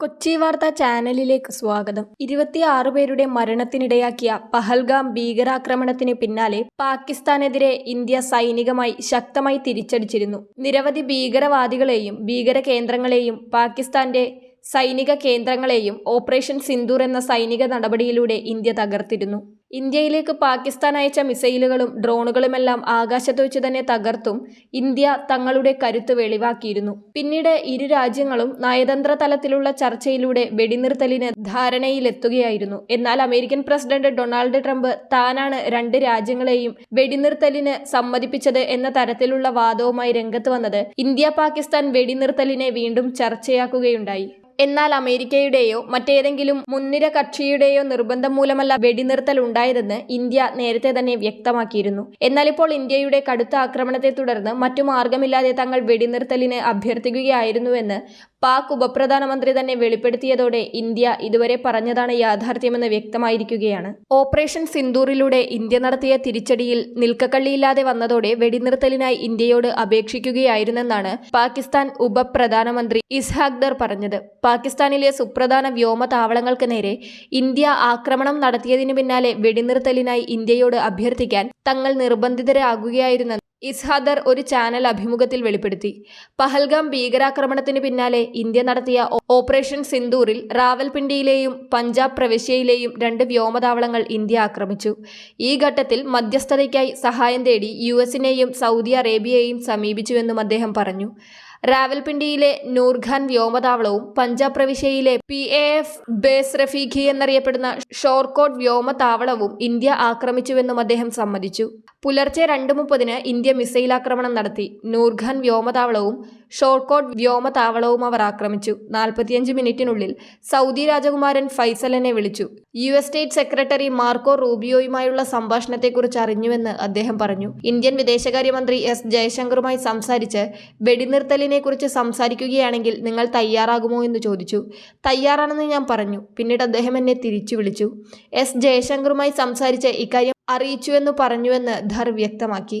കൊച്ചി വാർത്താ ചാനലിലേക്ക് സ്വാഗതം. ഇരുപത്തിയാറ് പേരുടെ മരണത്തിനിടയാക്കിയ പഹൽഗാം ഭീകരാക്രമണത്തിന് പിന്നാലെ പാകിസ്ഥാനെതിരെ ഇന്ത്യ സൈനികമായി ശക്തമായി തിരിച്ചടിച്ചിരുന്നു. നിരവധി ഭീകരവാദികളെയും ഭീകര കേന്ദ്രങ്ങളെയും പാകിസ്ഥാന്റെ സൈനിക കേന്ദ്രങ്ങളെയും ഓപ്പറേഷൻ സിന്ദൂർ എന്ന സൈനിക നടപടിയിലൂടെ ഇന്ത്യ തകർത്തിരുന്നു. ഇന്ത്യയിലേക്ക് പാകിസ്ഥാൻ അയച്ച മിസൈലുകളും ഡ്രോണുകളുമെല്ലാം ആകാശത്ത് വെച്ച് തന്നെ തകർത്തും ഇന്ത്യ തങ്ങളുടെ കരുത്ത് വെളിവാക്കിയിരുന്നു. പിന്നീട് ഇരു രാജ്യങ്ങളും നയതന്ത്ര തലത്തിലുള്ള ചർച്ചയിലൂടെ വെടിനിർത്തലിന് ധാരണയിലെത്തുകയായിരുന്നു. എന്നാൽ അമേരിക്കൻ പ്രസിഡന്റ് ഡൊണാൾഡ് ട്രംപ് താനാണ് രണ്ട് രാജ്യങ്ങളെയും വെടിനിർത്തലിന് സമ്മതിപ്പിച്ചത് എന്ന തരത്തിലുള്ള വാദവുമായി രംഗത്ത് വന്നത് ഇന്ത്യ പാകിസ്ഥാൻ വെടിനിർത്തലിനെ വീണ്ടും ചർച്ചയാക്കുകയുണ്ടായി. എന്നാൽ അമേരിക്കയുടെയോ മറ്റേതെങ്കിലും മുൻനിര കക്ഷിയുടെയോ നിർബന്ധം മൂലമല്ല വെടിനിർത്തൽ ഉണ്ടായതെന്ന് ഇന്ത്യ നേരത്തെ തന്നെ വ്യക്തമാക്കിയിരുന്നു. എന്നാൽ ഇപ്പോൾ ഇന്ത്യയുടെ കടുത്ത ആക്രമണത്തെ തുടർന്ന് മറ്റു മാർഗമില്ലാതെ തങ്ങൾ വെടിനിർത്തലിന് അഭ്യർത്ഥിക്കുകയായിരുന്നുവെന്ന് പാക് ഉപപ്രധാനമന്ത്രി തന്നെ വെളിപ്പെടുത്തിയതോടെ ഇന്ത്യ ഇതുവരെ പറഞ്ഞതാണ് യാഥാർത്ഥ്യമെന്ന് വ്യക്തമായിരിക്കുകയാണ്. ഓപ്പറേഷൻ സിന്ദൂറിലൂടെ ഇന്ത്യ നടത്തിയ തിരിച്ചടിയിൽ നിൽക്കക്കള്ളിയില്ലാതെ വന്നതോടെ വെടിനിർത്തലിനായി ഇന്ത്യയോട് അപേക്ഷിക്കുകയായിരുന്നെന്നാണ് പാകിസ്ഥാൻ ഉപപ്രധാനമന്ത്രി ഇസ്ഹാഖ്ദർ പറഞ്ഞത്. പാകിസ്ഥാനിലെ സുപ്രധാന വ്യോമ താവളങ്ങൾക്ക് നേരെ ഇന്ത്യ ആക്രമണം നടത്തിയതിനു പിന്നാലെ വെടിനിർത്തലിനായി ഇന്ത്യയോട് അഭ്യർത്ഥിക്കാൻ തങ്ങൾ നിർബന്ധിതരാകുകയായിരുന്ന ഇസ്ഹാദർ ഒരു ചാനൽ അഭിമുഖത്തിൽ വെളിപ്പെടുത്തി. പഹൽഗാം ഭീകരാക്രമണത്തിന് പിന്നാലെ ഇന്ത്യ നടത്തിയ ഓപ്പറേഷൻ സിന്ദൂറിൽ റാവൽപിണ്ടിയിലെയും പഞ്ചാബ് പ്രവിശ്യയിലെയും രണ്ട് വ്യോമതാവളങ്ങൾ ഇന്ത്യ ആക്രമിച്ചു. ഈ ഘട്ടത്തിൽ മധ്യസ്ഥതയ്ക്കായി സഹായം തേടി യു എസിനെയും സൗദി അറേബ്യയെയും സമീപിച്ചുവെന്നും അദ്ദേഹം പറഞ്ഞു. റാവൽപിണ്ടിയിലെ നൂർഖാൻ വ്യോമതാവളവും പഞ്ചാബ് പ്രവിശ്യയിലെ പി എഫ് ബേസ് റഫീഖി എന്നറിയപ്പെടുന്ന ഷോർക്കോട്ട് വ്യോമതാവളവും ഇന്ത്യ ആക്രമിച്ചുവെന്നും അദ്ദേഹം സമ്മതിച്ചു. പുലർച്ചെ രണ്ട് മുപ്പതിന് ഇന്ത്യ മിസൈൽ ആക്രമണം നടത്തി. നൂർഖാൻ വ്യോമതാവളവും ഷോർക്കോട്ട് വ്യോമതാവളവും അവർ ആക്രമിച്ചു. നാൽപ്പത്തിയഞ്ച് മിനിറ്റിനുള്ളിൽ സൗദി രാജകുമാരൻ ഫൈസലിനെ വിളിച്ചു. U S state secretary Marco റൂബിയോയുമായുള്ള സംഭാഷണത്തെക്കുറിച്ച് അറിഞ്ഞുവെന്ന് അദ്ദേഹം പറഞ്ഞു. ഇന്ത്യൻ വിദേശകാര്യമന്ത്രി എസ് ജയശങ്കറുമായി സംസാരിച്ച് വെടിനിർത്തലിനെക്കുറിച്ച് സംസാരിക്കുകയാണെങ്കിൽ നിങ്ങൾ തയ്യാറാകുമോ എന്ന് ചോദിച്ചു. തയ്യാറാണെന്ന് ഞാൻ പറഞ്ഞു. പിന്നീട് അദ്ദേഹം എന്നെ തിരിച്ചു വിളിച്ചു. എസ് ജയശങ്കറുമായി സംസാരിച്ച് ഇക്കാര്യം അറിയിച്ചുവെന്ന് പറഞ്ഞുവെന്ന് ധർ വ്യക്തമാക്കി.